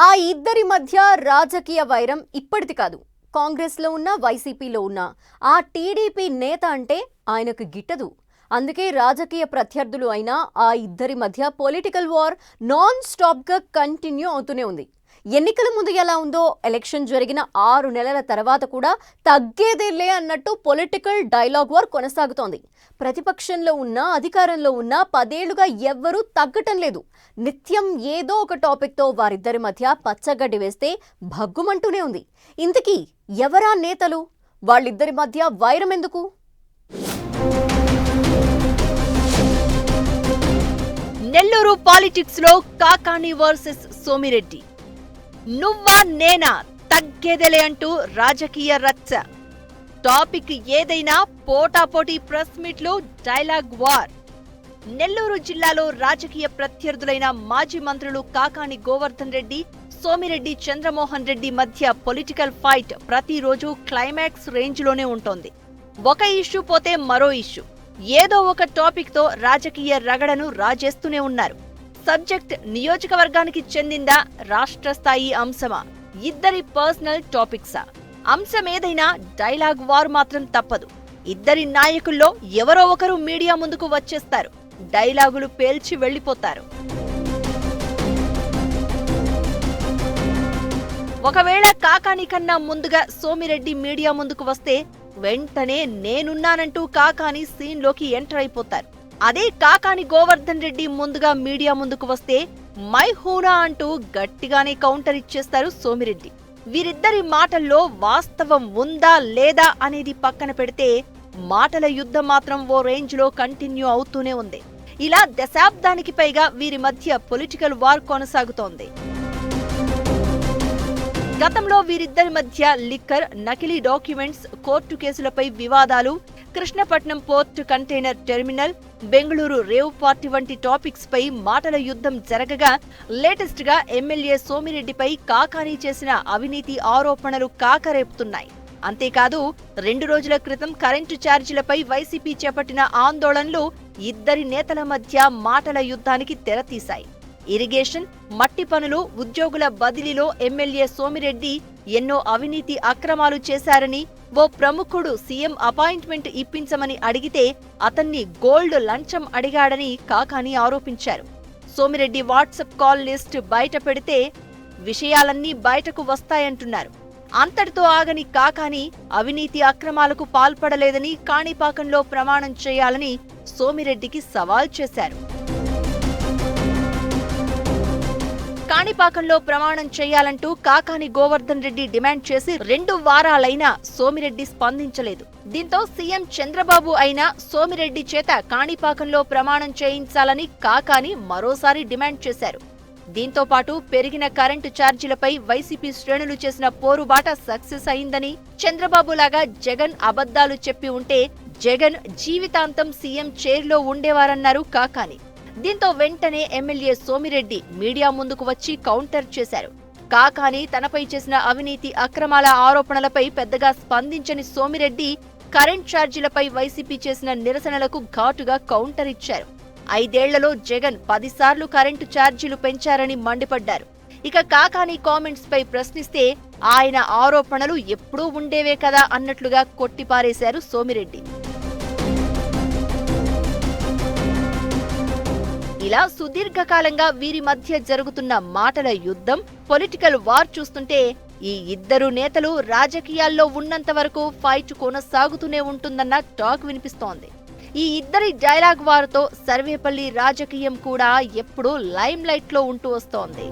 ఆ ఇద్దరి మధ్య రాజకీయ వైరం ఇప్పటిది కాదు. కాంగ్రెస్లో ఉన్న వైసీపీలో ఉన్న ఆ టీడీపీ నేత అంటే ఆయనకు గిట్టదు. అందుకే రాజకీయ ప్రత్యర్థులు అయినా ఆ ఇద్దరి మధ్య పొలిటికల్ వార్ నాన్ స్టాప్గా కంటిన్యూ అవుతూనే ఉంది. ఎన్నికల ముందు ఎలా ఉందో ఎలక్షన్ జరిగిన ఆరు నెలల తర్వాత కూడా తగ్గేదేలే అన్నట్టు పొలిటికల్ డైలాగ్ వార్ కొనసాగుతోంది. ప్రతిపక్షంలో ఉన్న అధికారంలో ఉన్న పదేళ్ళుగా ఎవ్వరూ తగ్గటం లేదు. నిత్యం ఏదో ఒక టాపిక్తో వారిద్దరి మధ్య పచ్చగడ్డి వేస్తే భగ్గుమంటూనే ఉంది. ఇంతకీ ఎవరా నేతలు? వాళ్ళిద్దరి మధ్య వైరం ఎందుకు? నెల్లూరు పాలిటిక్స్లో కాకాణి వర్సెస్ సోమిరెడ్డి. నువ్వా నేనా తగ్గేదేలే అంటూ రాజకీయ రచ్చ. టాపిక్ ఏదైనా పోటాపోటీ ప్రెస్ మీట్లు డైలాగ్ వార్ నెల్లూరు జిల్లాలో రాజకీయ ప్రత్యర్థులైన మాజీ మంత్రులు కాకాణి గోవర్ధన్ రెడ్డి సోమిరెడ్డి చంద్రమోహన్ రెడ్డి మధ్య పొలిటికల్ ఫైట్ ప్రతిరోజు క్లైమాక్స్ రేంజ్లోనే ఉంటోంది. ఒక ఇష్యూ పోతే మరో ఇష్యూ ఏదో ఒక టాపిక్తో రాజకీయ రగడను రాజేస్తూనే ఉన్నారు. సబ్జెక్ట్ నియోజకవర్గానికి చెందిందా రాష్ట్ర స్థాయి అంశమా? ఇద్దరి పర్సనల్ టాపిక్సా? అంశం ఏదైనా డైలాగ్ వార్ మాత్రం తప్పదు. ఇద్దరి నాయకుల్లో ఎవరో ఒకరు మీడియా ముందుకు వచ్చేస్తారు. డైలాగులు పేల్చి వెళ్ళిపోతారు ఒకవేళ కాకాని కన్నా ముందుగా సోమిరెడ్డి మీడియా ముందుకు వస్తే వెంటనే నేనున్నానంటూ కాకాని సీన్లోకి ఎంటర్ అయిపోతారు. అదే కాకాని గోవర్ధన్ రెడ్డి ముందుగా మీడియా ముందుకు వస్తే మై హూనా అంటూ గట్టిగానే కౌంటర్ ఇచ్చేస్తారు సోమిరెడ్డి. వీరిద్దరి మాటల్లో వాస్తవం ఉందా లేదా అనేది పక్కన పెడితే మాటల యుద్ధం మాత్రం ఓ రేంజ్లో కంటిన్యూ అవుతూనే ఉంది. ఇలా దశాబ్దానికి పైగా వీరి మధ్య పొలిటికల్ వార్ కొనసాగుతోంది. గతంలో వీరిద్దరి మధ్య లిక్కర్ నకిలీ డాక్యుమెంట్స్ కోర్టు కేసులపై వివాదాలు Krishnapatnam port container terminal Bengaluru rave party వంటి టాపిక్స్ పై మాటల యుద్ధం జరగగా లేటెస్ట్గా ఎమ్మెల్యే సోమిరెడ్డిపై కాకానీ చేసిన అవినీతి ఆరోపణలు కాకరేపుతున్నాయి. అంతేకాదు రెండు రోజుల క్రితం కరెంటు ఛార్జీలపై వైసీపీ చేపట్టిన ఆందోళనలు ఇద్దరి నేతల మధ్య మాటల యుద్ధానికి తెరతీశాయి. ఇరిగేషన్ మట్టి పనులు ఉద్యోగుల బదిలీలో ఎమ్మెల్యే సోమిరెడ్డి ఎన్నో అవినీతి అక్రమాలు చేశారని ఓ ప్రముఖుడు సీఎం అపాయింట్మెంట్ ఇప్పించమని అడిగితే అతన్ని గోల్డ్ లంచం అడిగాడని కాకాని ఆరోపించారు. సోమిరెడ్డి వాట్సాప్ కాల్ లిస్ట్ బయట పెడితే విషయాలన్నీ బయటకు వస్తాయంటున్నారు. అంతటితో ఆగని కాకాని అవినీతి అక్రమాలకు పాల్పడలేదని కాణిపాకంలో ప్రమాణం చేయాలని సోమిరెడ్డికి సవాల్ చేశారు. కాణిపాకంలో ప్రమాణం చేయాలంటూ కాకాని గోవర్ధన్ రెడ్డి డిమాండ్ చేసి రెండు వారాలైనా సోమిరెడ్డి స్పందించలేదు. దీంతో సీఎం చంద్రబాబు అయినా సోమిరెడ్డి చేత కాణిపాకంలో ప్రమాణం చేయించాలని కాకాని మరోసారి డిమాండ్ చేశారు. దీంతో పాటు పెరిగిన కరెంటు ఛార్జీలపై వైసీపీ శ్రేణులు చేసిన పోరుబాట సక్సెస్ అయిందని చంద్రబాబు లాగా జగన్ అబద్ధాలు చెప్పి ఉంటే జగన్ జీవితాంతం సీఎం చైర్లో ఉండేవారన్నారు కాకాని. దీంతో వెంటనే ఎమ్మెల్యే సోమిరెడ్డి మీడియా ముందుకు వచ్చి కౌంటర్ చేశారు. కాకాని తనపై చేసిన అవినీతి అక్రమాల ఆరోపణలపై పెద్దగా స్పందించని సోమిరెడ్డి కరెంట్ ఛార్జీలపై వైసీపీ చేసిన నిరసనలకు ఘాటుగా కౌంటర్ ఇచ్చారు. ఐదేళ్ళలో జగన్ పదిసార్లు కరెంటు ఛార్జీలు పెంచారని మండిపడ్డారు. ఇక కాకాని కామెంట్స్ పై ప్రశ్నిస్తే ఆయన ఆరోపణలు ఎప్పుడూ ఉండేవే కదా అన్నట్లుగా కొట్టిపారేశారు సోమిరెడ్డి. ఇలా సుదీర్ఘకాలంగా వీరి మధ్య జరుగుతున్న మాటల యుద్ధం పొలిటికల్ వార్ చూస్తుంటే ఈ ఇద్దరు నేతలు రాజకీయాల్లో ఉన్నంత వరకు ఫైట్ కొనసాగుతూనే ఉంటుందన్న టాక్ వినిపిస్తోంది. ఈ ఇద్దరి డైలాగ్ వార్తో సర్వేపల్లి రాజకీయం కూడా ఎప్పుడూ లైమ్ లైట్లో ఉంటూ వస్తోంది.